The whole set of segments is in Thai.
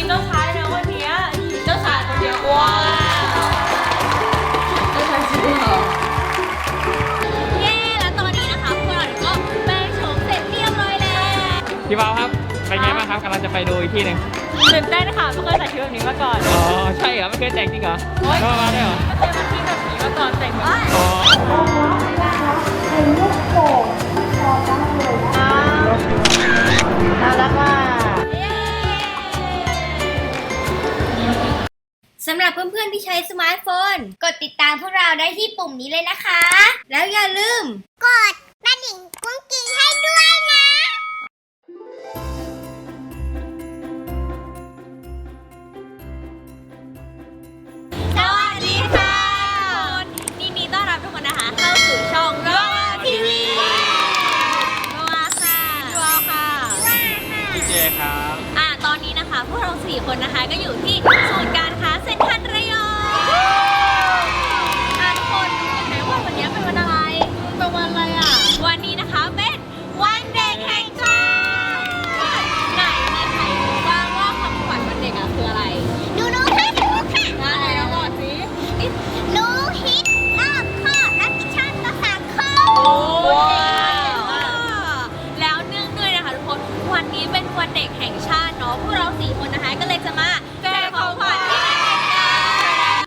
มีเจ้าชายนะวันเนี้ยเจ้าชายคนเดียวว้าวเจ้าชายสีขาวเย้แล้วตอนนี้นะคะพวกเราก็แปลงโฉมเสร็จเรียบร้อยแล้วพี่เบาครับเป็นไงบ้างครับกำลังจะไปดูอีกที่หนึ่งตื่นเต้นค่ะไม่เคยใส่ชุดแบบนี้มาก่อนอ๋อใช่เหรอไม่เคยแต่งจริงเหรอโอ๊ยก็มาได้เหรอไม่เคยมาที่แบบนี้มาก่อนแต่งแบบนี้อ๋อ ที่ใช้สมาร์ทโฟน กดติดตามพวกเราได้ที่ปุ่มนี้เลยนะคะ แล้วอย่าลืม กดกระดิ่งกุ้งกิ้งให้ด้วยนะ สวัสดีค่ะยินดีต้อนรับทุกคนนะคะ เข้าสู่ช่องรอทีวีรอค่ะรอค่ะ พี่เจครับ อะตอนนี้นะคะ พวกเราสี่คนนะคะก็อยู่ที่ศูนย์การค้าเซ็น วันเด็กแห่งชาติเนาะพวกเราสี่คนนะคะ ก็เลยจะมาแจกของขวัญให้เด็กๆกัน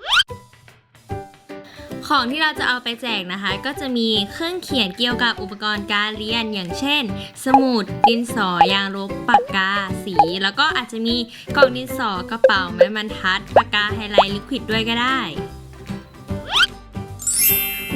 ของที่เราจะเอาไปแจกนะคะ ก็จะมีเครื่องเขียนเกี่ยวกับอุปกรณ์การเรียนอย่างเช่น สมุดดินสอยางลบปากกาสี แล้วก็อาจจะมีกล่องดินสอกระเป๋าไม้บรรทัดปากกาไฮไลท์ลิควิดด้วยก็ได้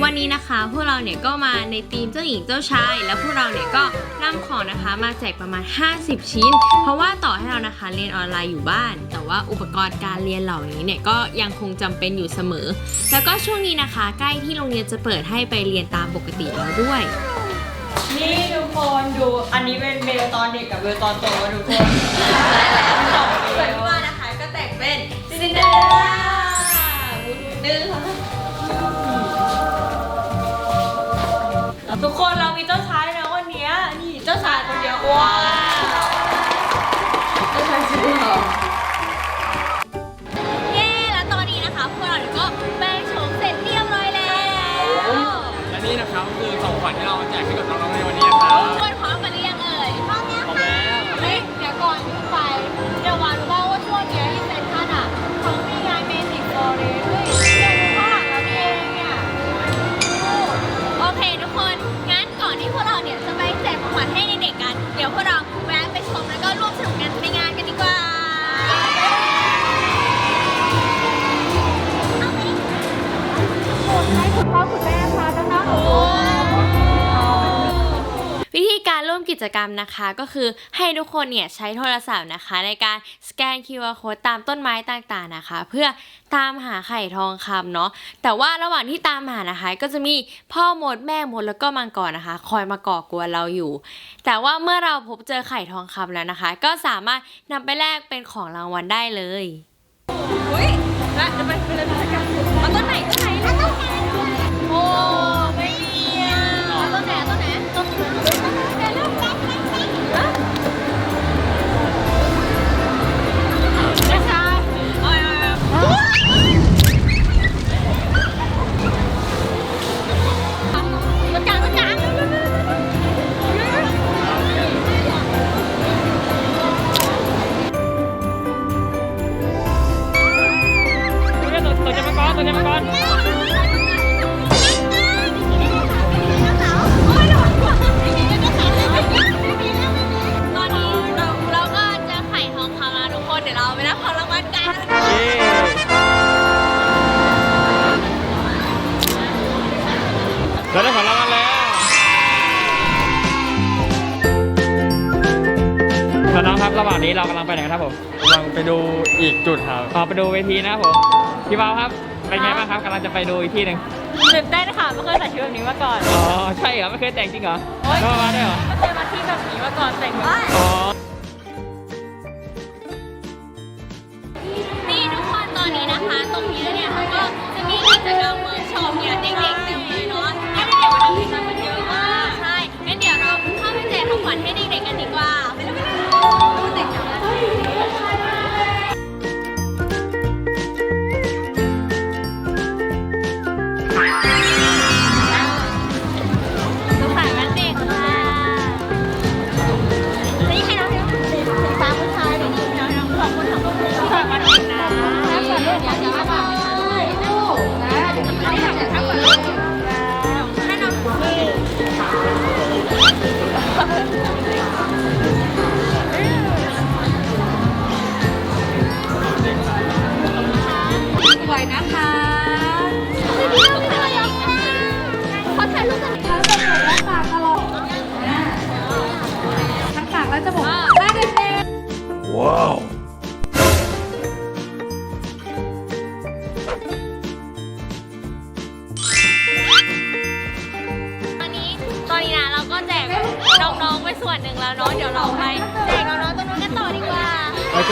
วันนี้นะคะพวกเราเนี่ยก็มาในทีมเจ้าหญิงเจ้าชาย แล้วพวกเราเนี่ยก็นำของนะคะมาแจกประมาณ 50 ชิ้น เพราะว่าต่อให้เรานะคะเรียนออนไลน์อยู่บ้าน แต่ว่าอุปกรณ์การเรียนเหล่านี้เนี่ยก็ยังคงจำเป็นอยู่เสมอ แล้วก็ช่วงนี้นะคะ ใกล้ที่โรงเรียนจะเปิดให้ไปเรียนตามปกติแล้วด้วย นี่ทุกคนดูอันนี้เป็นเบลตอนเด็กกับเบลตอนโตทุกคนแล้วสองเบส่วนลที่ว่านะคะก็แต่งเป็นซินเดอเรลล่าบูดูดื้อค่ ทุกคนเรามีเจ้าชายนะวันเนี้ยนี่เจ้าชายคนเดียวว้าวเจ้าชายสีขาวเย้แล้วตอนนี้นะคะพวกเราก็แปลงโฉมเสร็จเรียบร้อยแล้ว และนี่นะครับคือของขวัญที่เรามาแจกให้กับน้องๆในวันนี้นะครับ จกรรมนะคะก็คือให้ทุกคนเนี่ยใช้โทรศัพท์นะคะ ในการสแกน QR code ตามต้นไม้ต่างๆนะคะ เพื่อตามหาไข่ทองคำเนาะแต่ว่าระหว่างที่ตามหานะคะ ก็จะมีพ่อมดแม่มดแล้วก็มังกรนะคะ คอยมาก่อกวนเราอยู่ แต่ว่าเมื่อเราพบเจอไข่ทองคำแล้วนะคะ ก็สามารถนำไปแลกเป็นของรางวัลได้เลย น้องๆครับระหว่างนี้เรากำลังไปไหนกันครับผมกำลังไปดูอีกจุดครับ อ๋อไปดูเวทีนะครับผมพี่เบาครับเป็นไงบ้างครับกำลังจะไปดูอีกที่หนึ่งตื่นเต้นค่ะไม่เคยใส่ชุดแบบนี้มาก่อนอ๋อใช่เหรอไม่เคยแต่งจริงเหรอโอ๊ยก็มาได้เหรอไม่เคยมาที่แบบนี้มาก่อนแต่งแบบนี้อ๋อนี่ทุกคนตอนนี้นะคะ ตรงนี้เนี่ยก็จะมีกิจกรรมเวิร์กช็อปเนี่ยเด็กากและจมูกหาเด็กๆว้าวตอนนี้ตอนนี้นะเราก็แจกน้องๆไปส่วนหนึ่งแล้วเนาะเดี๋ยวเราไปแจกน้องๆตรงนู้นกันต่อดีกว่า โอเค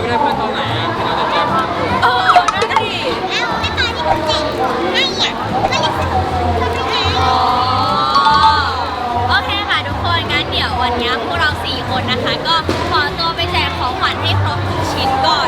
ไปได้เพื่อนตอนไหนอะที่เราจะแจ้งความอยู่เออนั่นดิอ๋อโอเคค่ะทุกคนงั้นเดี๋ยววันนี้พวกเราสี่คนนะคะ ก็ขอตัวไปแจกของขวัญให้ครบทุกชิ้นก่อน